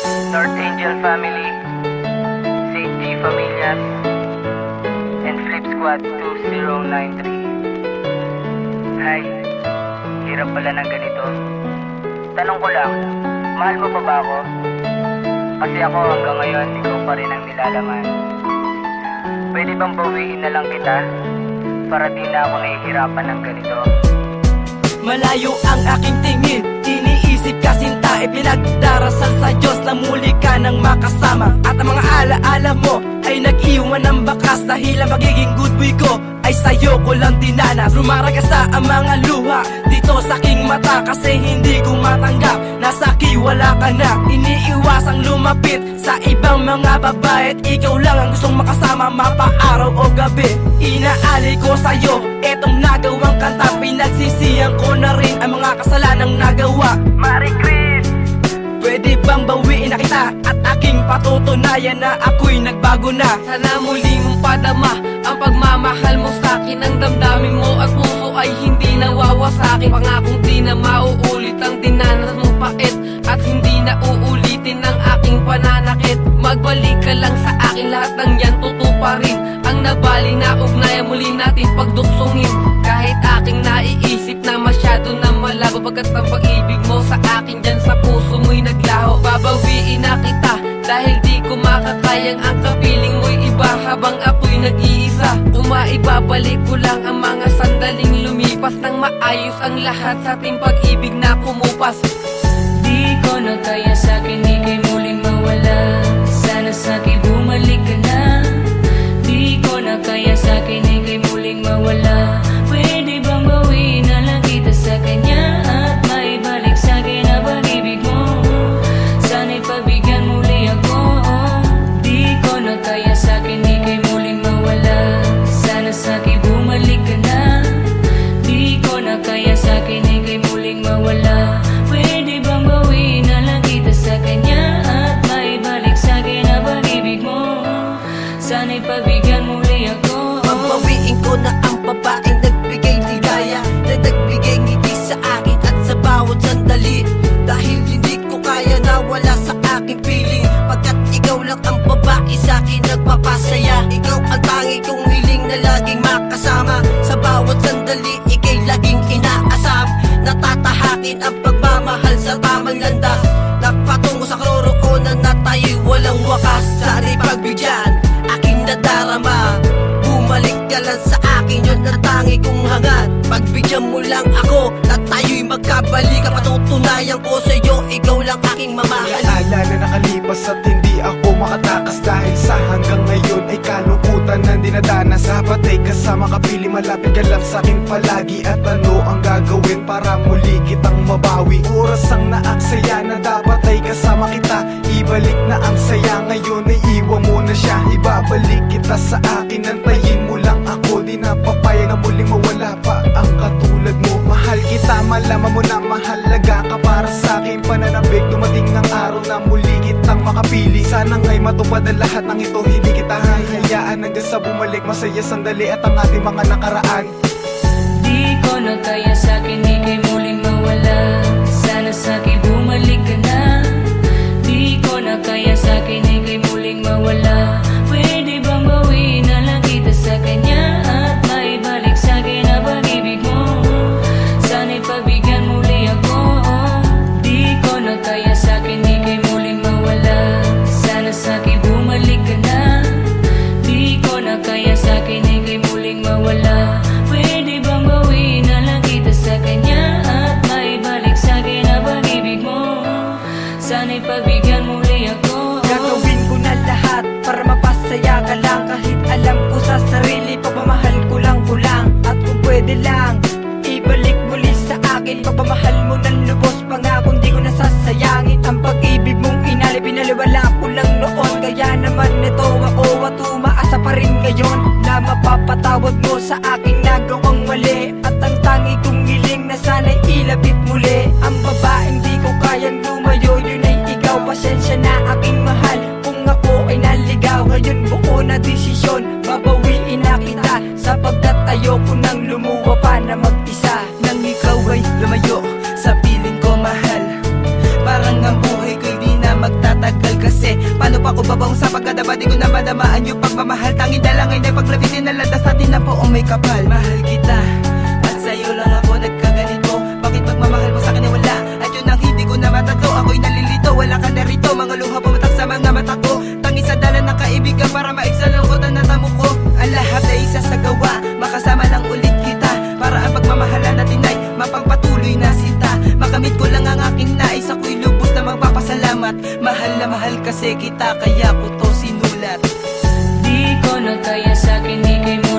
North Angel family, St. G Familias, and Flip Squad 2093. Hi, hirap pala ng ganito. Tanong ko lang, mahal mo pa ba ako? Kasi ako hanggang ngayon, ikaw pa rin ang nilalaman. Pwede bang bawiin na lang kita? Para di na ako nahihirapan ng ganito. Malayo ang aking tingin Iniisip kasinta Ipinagdarasal sa Diyos na muli ka nang makasama. At ang mga alaala mo Ay nag-iwan ng bakas. Dahil ang magiging good boy ko Ay sa'yo ko lang dinanas Rumaraga sa ang mga luha Dito sa aking mata. Kasi hindi ko matanggap Nasa wala ka na. Iniiwasang lumapit Sa ibang mga babae. At ikaw lang ang gustong makasama Mapaaraw o gabi. Inaali ko sa'yo Etong nagawang kanta Pinagsisiyan ko na rin Ang mga kasalanang patutunayan na ako'y nagbago na. Sana muli mong padama Ang pagmamahal mo sa'kin Ang damdamin mo at puso ay hindi nawawasakin Pangakong di na mauulit Ang dinanas mong pait At hindi na uulitin ang aking pananakit. Magbalik ka lang sa akin Lahat ng yan tutuparin Ang nabali na ugnayan muli natin pagduksungin. Kahit aking naiisip na masyado na malabo Pagkat ang pag-ibig makakayang ang kapiling mo'y iba Habang ako'y nag-iisa. Umaibabalik ko lang ang mga sandaling lumipas Nang maayos ang lahat sa ating pag-ibig na kumupas Sana'y pagbigyan muli ako. Pagbawiin ko na ang babaeng nagbigay ligaya Na nagbigay ngiti sa akin at sa bawat sandali. Dahil hindi ko kaya na wala sa aking piling. Pagkat ikaw lang ang babae sa akin nagpapasaya. Ikaw ang tangi kong hiling na laging makasama. Sa bawat sandali ikay laging inaasam. Natatahakin ang pagmamahal sa tamang landas. Napatungo sa karoroonan na tayo'y walang wakas. Sana'y pagbigyan, lang ako na tayo'y magkabalik. Patutunayan ko sa'yo, ikaw lang aking mamahal Ala na nakalipas at hindi ako makatakas Dahil sa hanggang ngayon ay kalungkutan na dinadanas Dapat ay kasama kapili malapit ka lang sa akin palagi. At ano ang gagawin para muli kitang mabawi? Oras ang naaksaya kitang makapili. Sana nga'y matupad ang lahat ng ito. Hindi kita hahayaan hanggang sa bumalik. Masaya sandali at ang ating mga nakaraan. Di ko na kaya sa'kin, di kay muling mawala Paglabitin na landas atin na po ang may kapal. Mahal kita at sa'yo lang ako nagkaganito. Bakit pagmamahal mo sa'kin ay wala. At yun ang hindi ko na matato Ako'y nalilito, wala ka na rito. Mga luha pumatak sa mga mata ko. Tanging sa dalan ng kaibigan Para maigsalungkot ang natamo ko. Ang lahat ay isa sa gawa. Makasama lang ulit kita. Para ang pagmamahalan natin ay Mapagpatuloy na sinta Makamit ko lang ang aking nais. Ako'y lubos na magpapasalamat. Mahal na mahal kasi kita Kaya ko to kaya sa'kin di kayo